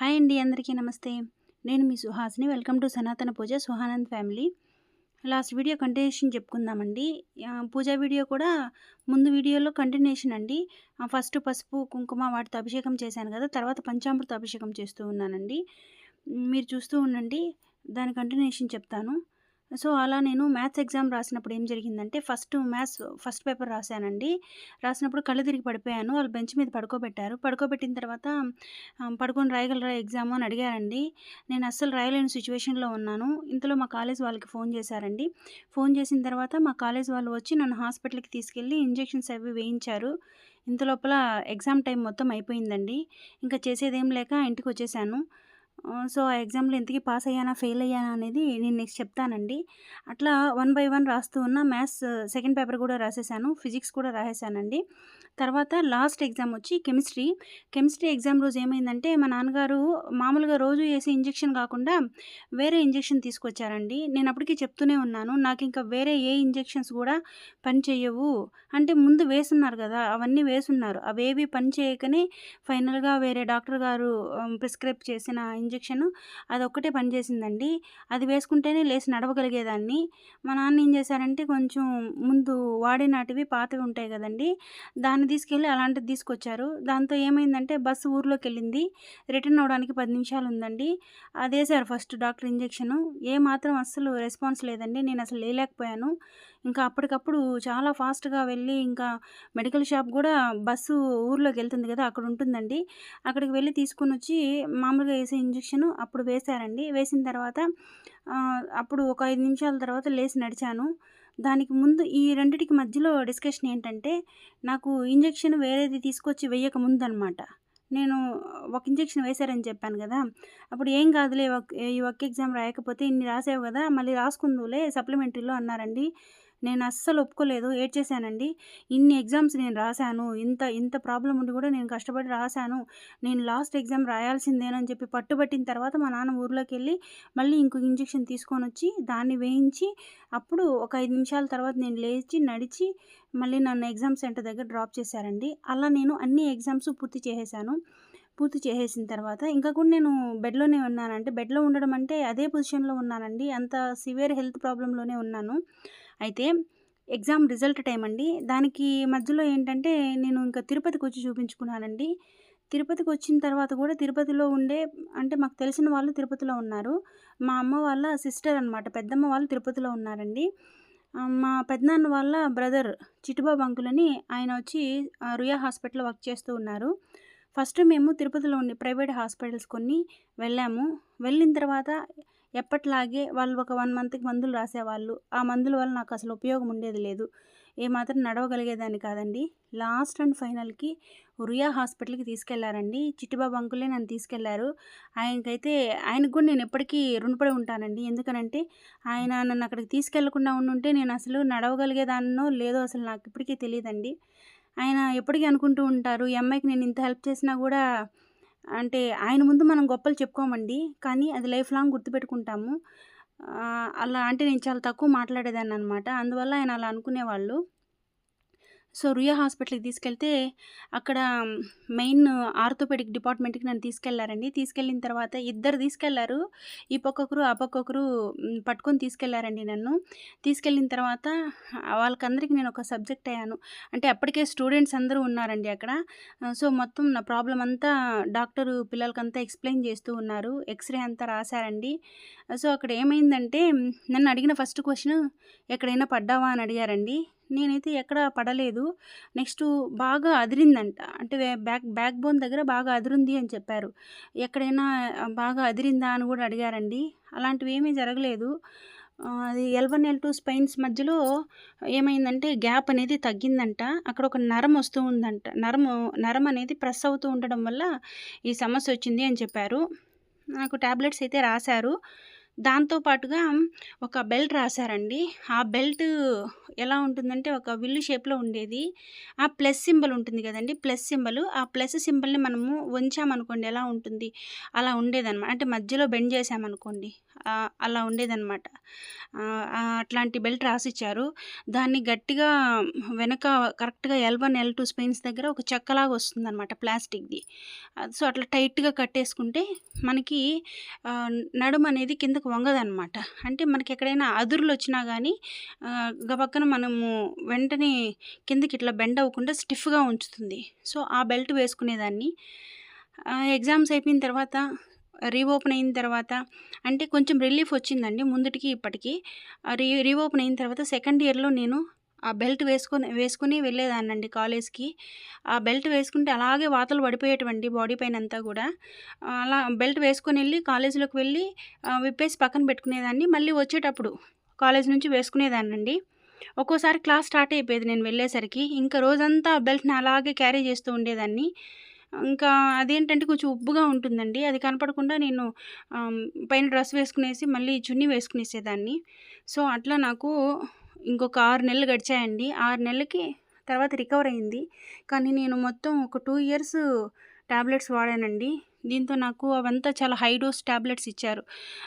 Hi అండి అందరికీ నమస్తే. నేను మీ Suhasini. Welcome to Sanatana Pooja Suhanand family. Last video continuation చెప్పుకుందామండి. Pooja video కూడా ముందు వీడియోలో కంటిన్యూషన్ అండి. ఫస్ట్ పసుపు కుంకుమ వాటితో అభిషేకం చేశాను కదా తర్వాత పంచామృత అభిషేకం చేస్తూ ఉన్నానండి. మీరు చూస్తూ ఉండండి దాని కంటిన్యూషన్ చెప్తాను. సో అలా నేను మ్యాథ్స్ ఎగ్జామ్ రాసినప్పుడు ఏం జరిగిందంటే ఫస్ట్ మ్యాథ్స్ ఫస్ట్ పేపర్ రాశానండి. రాసినప్పుడు కళ్ళు తిరిగి పడిపోయాను. వాళ్ళు బెంచ్ మీద పడుకోబెట్టారు. పడుకోబెట్టిన తర్వాత పడుకొని రాయగలరా ఎగ్జామ్ అని అడిగారండి. నేను అస్సలు రాయలేని సిచ్యువేషన్లో ఉన్నాను. ఇంతలో మా కాలేజ్ వాళ్ళకి ఫోన్ చేశారండి. ఫోన్ చేసిన తర్వాత మా కాలేజ్ వాళ్ళు వచ్చి నన్ను హాస్పిటల్కి తీసుకెళ్ళి ఇంజెక్షన్స్ అవి వేయించారు. ఇంత లోపల ఎగ్జామ్ టైం మొత్తం అయిపోయిందండి. ఇంకా చేసేదేం లేక ఇంటికి వచ్చేసాను. సో ఆ ఎగ్జామ్లో ఎంతకీ పాస్ అయ్యానా ఫెయిల్ అయ్యానా అనేది నేను నెక్స్ట్ చెప్తానండి. అట్లా వన్ బై వన్ రాస్తూ ఉన్న మ్యాథ్స్ సెకండ్ పేపర్ కూడా రాసేసాను ఫిజిక్స్ కూడా రాసేసానండి. తర్వాత లాస్ట్ ఎగ్జామ్ వచ్చి కెమిస్ట్రీ. కెమిస్ట్రీ ఎగ్జామ్ రోజు ఏమైందంటే మా నాన్నగారు మామూలుగా రోజు వేసే ఇంజెక్షన్ కాకుండా వేరే ఇంజెక్షన్ తీసుకొచ్చారండి. నేను అప్పటికి చెప్తూనే ఉన్నాను నాకు ఇంకా వేరే ఏ ఇంజెక్షన్స్ కూడా పని చేయవు అంటే ముందు వేసున్నారు కదా అవన్నీ వేసున్నారు. అవేవి పని చేయకనే ఫైనల్గా వేరే డాక్టర్ గారు ప్రిస్క్రైబ్ చేసిన ఇంజెక్షన్ అది ఒక్కటే పనిచేసిందండి. అది వేసుకుంటేనే లేచి నడవగలిగేదాన్ని. మా నాన్న ఏం చేశారంటే కొంచెం ముందు వాడినాటివి పాతవి ఉంటాయి కదండి దాన్ని తీసుకెళ్ళి అలాంటిది తీసుకొచ్చారు. దాంతో ఏమైందంటే బస్సు ఊర్లోకి వెళ్ళింది రిటర్న్ అవడానికి పది నిమిషాలు ఉందండి అదేసారు ఫస్ట్ డాక్టర్ ఇంజెక్షను. ఏ మాత్రం అస్సలు రెస్పాన్స్ లేదండి. నేను అసలు లేలేకపోయాను. ఇంకా అప్పటికప్పుడు చాలా ఫాస్ట్గా వెళ్ళి ఇంకా మెడికల్ షాప్ కూడా బస్సు ఊర్లోకి వెళ్తుంది కదా అక్కడ ఉంటుందండి. అక్కడికి వెళ్ళి తీసుకొని వచ్చి మామూలుగా వేసే ఇంజెక్షన్ అప్పుడు వేశారండి. వేసిన తర్వాత అప్పుడు ఒక ఐదు నిమిషాల తర్వాత లేచి నడిచాను. దానికి ముందు ఈ రెండిటికి మధ్యలో డిస్కషన్ ఏంటంటే నాకు ఇంజెక్షన్ వేరేది తీసుకొచ్చి వేయక ముందు అనమాట నేను ఒక ఇంజెక్షన్ వేశారని చెప్పాను కదా అప్పుడు ఏం కాదులే ఈ ఒక్క ఎగ్జామ్ రాయకపోతే ఇన్ని రాసావు కదా మళ్ళీ రాసుకుందులే సప్లిమెంటరీలో అన్నారండి. నేను అస్సలు ఒప్పుకోలేదు. ఏడ్చేశానండి ఇన్ని ఎగ్జామ్స్ నేను రాశాను. ఇంత ఇంత ప్రాబ్లం ఉండి కూడా నేను కష్టపడి రాశాను. నేను లాస్ట్ ఎగ్జామ్ రాయాల్సిందేనని చెప్పి పట్టుబట్టిన తర్వాత మా నాన్న ఊర్లోకి వెళ్ళి మళ్ళీ ఇంకొక ఇంజెక్షన్ తీసుకొని వచ్చి దాన్ని వేయించి అప్పుడు ఒక ఐదు నిమిషాల తర్వాత నేను లేచి నడిచి మళ్ళీ నన్ను ఎగ్జామ్ సెంటర్ దగ్గర డ్రాప్ చేశారండి. అలా నేను అన్ని ఎగ్జామ్స్ పూర్తి చేసేసాను. పూర్తి చేసేసిన తర్వాత ఇంకా కూడా నేను బెడ్లోనే ఉన్నానంటే బెడ్లో ఉండడం అంటే అదే పొజిషన్లో ఉన్నానండి. అంత సివియర్ హెల్త్ ప్రాబ్లంలోనే ఉన్నాను. అయితే ఎగ్జామ్ రిజల్ట్ టైం అండి. దానికి మధ్యలో ఏంటంటే నేను ఇంకా తిరుపతికి వచ్చి చూపించుకున్నానండి. తిరుపతికి వచ్చిన తర్వాత కూడా తిరుపతిలో ఉండే అంటే మాకు తెలిసిన వాళ్ళు తిరుపతిలో ఉన్నారు. మా అమ్మ వాళ్ళ సిస్టర్ అనమాట పెద్దమ్మ వాళ్ళు తిరుపతిలో ఉన్నారండి. మా పెద్దనాన్న వాళ్ళ బ్రదర్ చిట్టుబాబు అంకులని ఆయన వచ్చి రుయా హాస్పిటల్లో వర్క్ చేస్తూ ఉన్నారు. ఫస్ట్ మేము తిరుపతిలో ఉండే ప్రైవేట్ హాస్పిటల్స్ కొన్ని వెళ్ళాము. వెళ్ళిన తర్వాత ఎప్పట్లాగే వాళ్ళు ఒక వన్ మంత్కి మందులు రాసేవాళ్ళు. ఆ మందుల వల్ల నాకు అసలు ఉపయోగం ఉండేది లేదు. ఏమాత్రం నడవగలిగేదాన్ని కాదండి. లాస్ట్ అండ్ ఫైనల్కి ఉరియా హాస్పిటల్కి తీసుకెళ్ళారండి. చిట్టిబాబు అంకులే నన్ను తీసుకెళ్ళారు. ఆయనకైతే ఆయనకు కూడా నేను ఎప్పటికీ రుణపడి ఉంటానండి. ఎందుకనంటే ఆయన నన్ను అక్కడికి తీసుకెళ్ళకుండా ఉండుంటే నేను అసలు నడవగలిగేదాన్నో లేదో అసలు నాకు ఇప్పటికీ తెలియదండి. ఆయన ఎప్పటికీ అనుకుంటూ ఉంటారు ఈ అమ్మాయికి నేను ఇంత హెల్ప్ చేసినా కూడా అంటే ఆయన ముందు మనం గొప్పలు చెప్పుకోమండి. కానీ అది లైఫ్ లాంగ్ గుర్తుపెట్టుకుంటాము. అలా అంటే నేను చాలా తక్కువ మాట్లాడేదాన్ని అనమాట అందువల్ల ఆయన అలా అనుకునేవాళ్ళు. సో రుయా హాస్పిటల్కి తీసుకెళ్తే అక్కడ మెయిన్ ఆర్థోపెడిక్ డిపార్ట్మెంట్కి నన్ను తీసుకెళ్ళారండి. తీసుకెళ్ళిన తర్వాత ఇద్దరు తీసుకెళ్ళారు. ఈ పక్కొకరు ఆ పక్కొకరు పట్టుకొని తీసుకెళ్ళారండి నన్ను. తీసుకెళ్ళిన తర్వాత వాళ్ళకందరికీ నేను ఒక సబ్జెక్ట్ అయ్యాను. అంటే అప్పటికే స్టూడెంట్స్ అందరూ ఉన్నారండి అక్కడ. సో మొత్తం నా ప్రాబ్లం అంతా డాక్టరు పిల్లలకంతా ఎక్స్ప్లెయిన్ చేస్తూ ఉన్నారు. ఎక్స్రే అంతా రాశారండి. సో అక్కడ ఏమైందంటే నన్ను అడిగిన ఫస్ట్ క్వశ్చన్ ఎక్కడైనా పడ్డావా? అని అడిగారండి. నేనైతే ఎక్కడ పడలేదు. నెక్స్ట్ బాగా అదిరిందంట. అంటే బ్యాక్ బ్యాక్ బోన్ దగ్గర బాగా అదిరింది అని చెప్పారు. ఎక్కడైనా బాగా అదిరిందా అని కూడా అడిగారండి. అలాంటివి ఏమీ జరగలేదు. అది L one L two spines మధ్యలో ఏమైందంటే గ్యాప్ అనేది తగ్గిందంట. అక్కడ ఒక నరం వస్తూ ఉందంట. నరం నరం అనేది ప్రెస్ అవుతూ ఉండడం వల్ల ఈ సమస్య వచ్చింది అని చెప్పారు. నాకు ట్యాబ్లెట్స్ అయితే రాశారు. దాంతో పాటుగా ఒక బెల్ట్ రాశారండి. ఆ బెల్ట్ ఎలా ఉంటుందంటే ఒక విల్లు షేప్లో ఉండేది. ఆ ప్లస్ సింబల్ ఉంటుంది కదండి ప్లస్ సింబల్. ఆ ప్లస్ సింబల్ని మనము వంచామనుకోండి ఎలా ఉంటుంది? అలా ఉండేదన్నమాట అంటే మధ్యలో బెండ్ చేసామనుకోండి అలా ఉండేదనమాట. అట్లాంటి బెల్ట్ రాసిచ్చారు. దాన్ని గట్టిగా వెనక కరెక్ట్‌గా ఎల్1, ఎల్2 స్పెయిన్స్ దగ్గర ఒక చెక్కలాగా వస్తుందన్నమాట ప్లాస్టిక్‌ది. సో, అట్లా టైట్‌గా కట్టేసుకుంటే మనకి నడుము అనేది కిందకు వంగదనమాట. అంటే మనకి ఎక్కడైనా అదురులు వచ్చినా కానీ గబక్కన మనము వెంటనే కిందకి ఇట్లా బెండ్ అవ్వకుండా స్టిఫ్‌గా ఉంచుతుంది. సో, ఆ బెల్ట్ వేసుకునేదాన్ని. ఎగ్జామ్స్ అయిపోయిన తర్వాత రీఓపెన్ అయిన తర్వాత అంటే కొంచెం రిలీఫ్ వచ్చిందండి ముందుటికి, ఇప్పటికి. రీ రీఓపెన్ అయిన తర్వాత సెకండ్ ఇయర్‌లో నేను ఆ బెల్ట్ వేసుకొని వేసుకుని వెళ్ళేదాన్నండి కాలేజ్‌కి. ఆ బెల్ట్ వేసుకుంటే అలాగే వాతలు పడిపోయేటివండి బాడీ పైన అంతా కూడా అలా బెల్ట్ వేసుకొని వెళ్ళి కాలేజీలోకి వెళ్ళి విప్పేసి పక్కన పెట్టుకునేదాన్ని. మళ్ళీ వచ్చేటప్పుడు కాలేజ్ నుంచి వేసుకునేదాన్నండి. ఒక్కోసారి క్లాస్ స్టార్ట్ అయిపోయేది నేను వెళ్ళేసరికి. ఇంకా రోజంతా ఆ బెల్ట్‌ని అలాగే క్యారీ చేస్తూ ఉండేదాన్ని. ఇంకా అదేంటంటే కొంచెం ఉబ్బుగా ఉంటుందండి. అది కనపడకుండా నేను పైన డ్రెస్ వేసుకునేసి మళ్ళీ చున్నీ వేసుకునేసేదాన్ని. సో, అట్లా నాకు ఇంకొక ఆరు నెలలు గడిచాయండి. ఆరు నెలలకి తర్వాత రికవర్ అయింది. కానీ నేను మొత్తం ఒక టూ ఇయర్స్ టాబ్లెట్స్ వాడానండి. దీంతో నాకు అవంతా చాలా హై డోస్ టాబ్లెట్స్ ఇచ్చారు.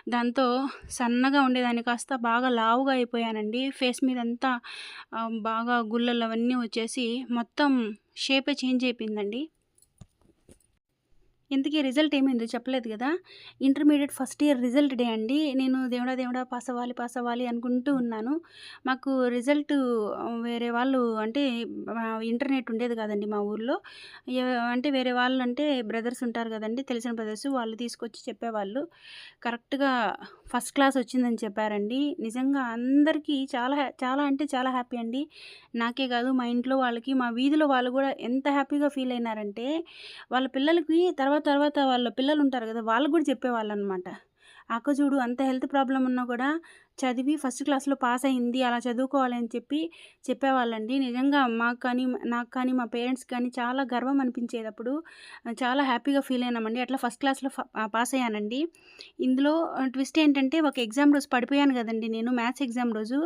దాంతో సన్నగా ఉండేదాన్ని కాస్త బాగా లావుగా అయిపోయానండి. ఫేస్ మీదంతా అంతా బాగా గుల్లలు అవన్నీ వచ్చేసి మొత్తం షేపే చేంజ్ అయిపోయిందండి. ఇంతకీ రిజల్ట్ ఏమైందో చెప్పలేదు కదా intermediate first year result day అండి. నేను దేవుడా! దేవుడా! పాస్ అవ్వాలి, పాస్ అవ్వాలి అనుకుంటూ ఉన్నాను. మాకు రిజల్ట్ వేరే వాళ్ళు అంటే ఇంటర్నెట్ ఉండేది కాదండి మా ఊర్లో. అంటే వేరే వాళ్ళంటే బ్రదర్స్ ఉంటారు కదండి తెలిసిన బ్రదర్స్ వాళ్ళు తీసుకొచ్చి చెప్పేవాళ్ళు. కరెక్ట్‌గా ఫస్ట్ క్లాస్ వచ్చిందని చెప్పారండి. నిజంగా అందరికీ చాలా హ్యా చాలా అంటే చాలా హ్యాపీ అండి. నాకే కాదు మా ఇంట్లో వాళ్ళకి, మా వీధిలో వాళ్ళు కూడా ఎంత హ్యాపీగా ఫీల్ అయినారంటే వాళ్ళ పిల్లలకి తర్వాత తర్వాత వాళ్ళ పిల్లలు ఉంటారు గదా! కూడా చెప్పేవాళ్ళు అనమాట అక్క చూడు అంత హెల్త్ ప్రాబ్లం ఉన్నా కూడా చదివి ఫస్ట్ క్లాస్‌లో పాస్ అయింది. అలా చదువుకోవాలి అని చెప్పి చెప్పేవాళ్ళండి. నిజంగా మాకు కానీ, నాకు కానీ, మా పేరెంట్స్ కానీ చాలా గర్వం అనిపించేది అప్పుడు. చాలా హ్యాపీగా ఫీల్ అయినామండి. అట్లా ఫస్ట్ క్లాస్‌లో పాస్ అయ్యానండి. ఇందులో ట్విస్ట్ ఏంటంటే ఒక ఎగ్జామ్ రోజు పడిపోయాను కదండి నేను మ్యాథ్స్ ఎగ్జామ్ రోజు.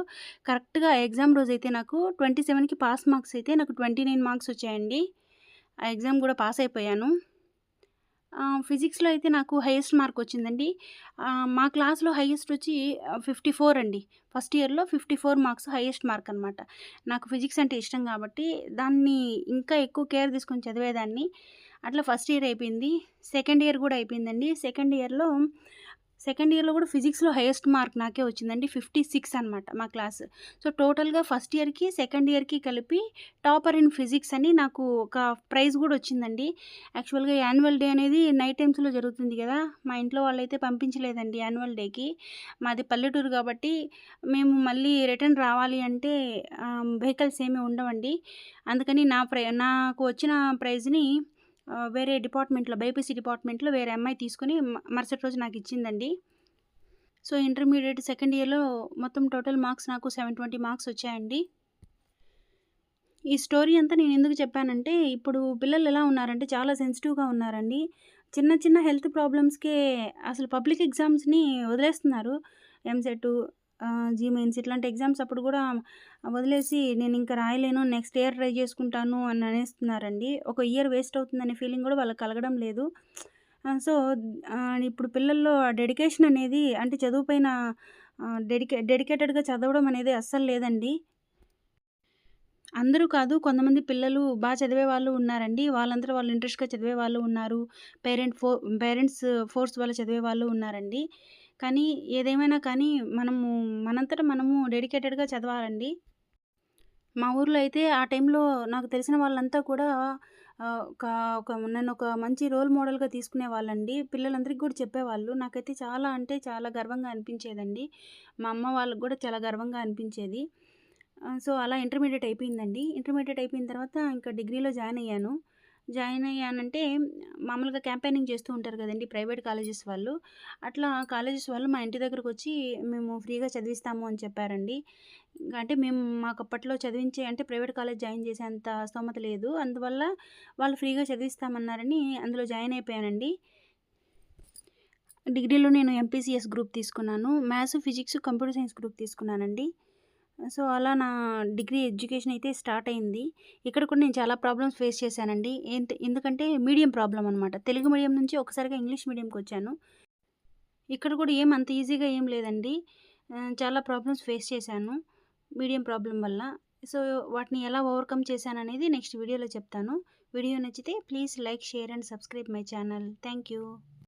కరెక్ట్‌గా ఎగ్జామ్ రోజు అయితే నాకు 27కి పాస్ మార్క్స్ అయితే నాకు 29 మార్క్స్ వచ్చాయండి. ఆ ఎగ్జామ్ కూడా పాస్ అయిపోయాను. ఫిజిక్స్‌లో అయితే నాకు హైయెస్ట్ మార్క్ వచ్చిందండి. మా క్లాస్‌లో హైయెస్ట్ వచ్చి ఫిఫ్టీ ఫోర్ అండి. ఫస్ట్ ఇయర్‌లో 54 మార్క్స్ హైయెస్ట్ మార్క్ అనమాట. నాకు ఫిజిక్స్ అంటే ఇష్టం కాబట్టి దాన్ని ఇంకా ఎక్కువ కేర్ తీసుకొని చదివేదాన్ని. అట్లా ఫస్ట్ ఇయర్ అయిపోయింది. సెకండ్ ఇయర్ కూడా అయిపోయిందండి. సెకండ్ ఇయర్‌లో సెకండ్ ఇయర్‌లో కూడా ఫిజిక్స్‌లో హైయెస్ట్ మార్క్ నాకే వచ్చిందండి. 56 అనమాట మా క్లాస్. సో, టోటల్‌గా ఫస్ట్ ఇయర్‌కి, సెకండ్ ఇయర్‌కి కలిపి టాపర్ ఇన్ ఫిజిక్స్ అని నాకు ఒక ప్రైజ్ కూడా వచ్చిందండి. యాక్చువల్‌గా యాన్యువల్ డే అనేది నైట్ టైమ్స్‌లో జరుగుతుంది కదా మా ఇంట్లో వాళ్ళైతే పంపించలేదండి యాన్యువల్ డేకి. మాది పల్లెటూరు కాబట్టి మేము మళ్ళీ రిటర్న్ రావాలి అంటే వెహికల్స్ ఏమి ఉండవండి. అందుకని నా ప్రై నాకు వచ్చిన ప్రైజ్‌ని వేరే డిపార్ట్మెంట్‌లో బైపీసీ డిపార్ట్మెంట్‌లో వేరే అమ్మాయి తీసుకొని మరుసటి రోజు నాకు ఇచ్చిందండి సో, ఇంటర్మీడియట్ సెకండ్ ఇయర్‌లో మొత్తం టోటల్ మార్క్స్ నాకు 720 మార్క్స్ వచ్చాయండి. ఈ స్టోరీ అంతా నేను ఎందుకు చెప్పానంటే ఇప్పుడు పిల్లలు ఎలా ఉన్నారంటే చాలా సెన్సిటివ్‌గా ఉన్నారండి. చిన్న చిన్న హెల్త్ ప్రాబ్లమ్స్‌కే అసలు పబ్లిక్ ఎగ్జామ్స్‌ని వదిలేస్తున్నారు. ఎంసెట్ ఆహ్, జీ మెయిన్స్ ఇట్లాంటి ఎగ్జామ్స్ అప్పుడు కూడా వదిలేసి నేను ఇంకా రాయలేను. నెక్స్ట్ ఇయర్ ట్రై చేసుకుంటాను అని అనేస్తున్నారండి. ఒక ఇయర్ వేస్ట్ అవుతుందనే ఫీలింగ్ కూడా వాళ్ళకి కలగడం లేదు. సో, ఇప్పుడు పిల్లల్లో డెడికేషన్ అనేది అంటే చదువుపైన డెడికే డెడికేటెడ్‌గా చదవడం అనేది అస్సలు లేదండి. అందరూ కాదు. కొంతమంది పిల్లలు బాగా చదివే వాళ్ళు ఉన్నారండి. వాళ్ళంతా వాళ్ళు ఇంట్రెస్ట్‌గా చదివే వాళ్ళు ఉన్నారు. పేరెంట్ ఫో పేరెంట్స్ ఫోర్స్ వల్ల చదివే వాళ్ళు ఉన్నారండి. కానీ ఏదేమైనా కానీ మనము మనంతట మనము డెడికేటెడ్‌గా చదవాలండి. మా ఊర్లో అయితే ఆ టైంలో నాకు తెలిసిన వాళ్ళంతా కూడా ఒక ఒక నన్ను ఒక మంచి రోల్ మోడల్‌గా తీసుకునే వాళ్ళండి పిల్లలందరికీ కూడా చెప్పేవాళ్ళు. నాకైతే చాలా అంటే చాలా గర్వంగా అనిపించేదండి. మా అమ్మ వాళ్ళకి కూడా చాలా గర్వంగా అనిపించేది. సో, అలా ఇంటర్మీడియట్ అయిపోయిందండి. ఇంటర్మీడియట్ అయిపోయిన తర్వాత ఇంకా డిగ్రీలో జాయిన్ అయ్యాను. జాయిన్ అయ్యానంటే మామూలుగా క్యాంపెయినింగ్ చేస్తూ ఉంటారు కదండి ప్రైవేట్ కాలేజెస్ వాళ్ళు. అట్లా కాలేజెస్ వాళ్ళు మా ఇంటి దగ్గరకొచ్చి మేము ఫ్రీగా చదివిస్తాము అని చెప్పారండి. అంటే మేము మాకప్పట్లో చదివించే అంటే ప్రైవేట్ కాలేజ్ జాయిన్ చేసేంత స్తోమత లేదు. అందువల్ల వాళ్ళు ఫ్రీగా చదివిస్తామన్నారని అందులో జాయిన్ అయిపోయానండి. డిగ్రీలో నేను ఎంపీసీఎస్ గ్రూప్ తీసుకున్నాను. Maths, physics, computer science group తీసుకున్నానండి. సో, అలా నా డిగ్రీ ఎడ్యుకేషన్ అయితే స్టార్ట్ అయింది. ఇక్కడ కూడా నేను చాలా ప్రాబ్లమ్స్ ఫేస్ చేశానండి. ఏంటి ఎందుకంటే మీడియం ప్రాబ్లం అనమాట. తెలుగు మీడియం నుంచి ఒకసారిగా ఇంగ్లీష్ మీడియంకి వచ్చాను ఇక్కడ కూడా ఏం అంత ఈజీగా ఏం లేదండి చాలా ప్రాబ్లమ్స్ ఫేస్ చేశాను మీడియం ప్రాబ్లం వల్ల సో వాటిని ఎలా ఓవర్కమ్ చేశాను అనేది నెక్స్ట్ వీడియోలో చెప్తాను వీడియో నచ్చితే please like share and subscribe my channel thank you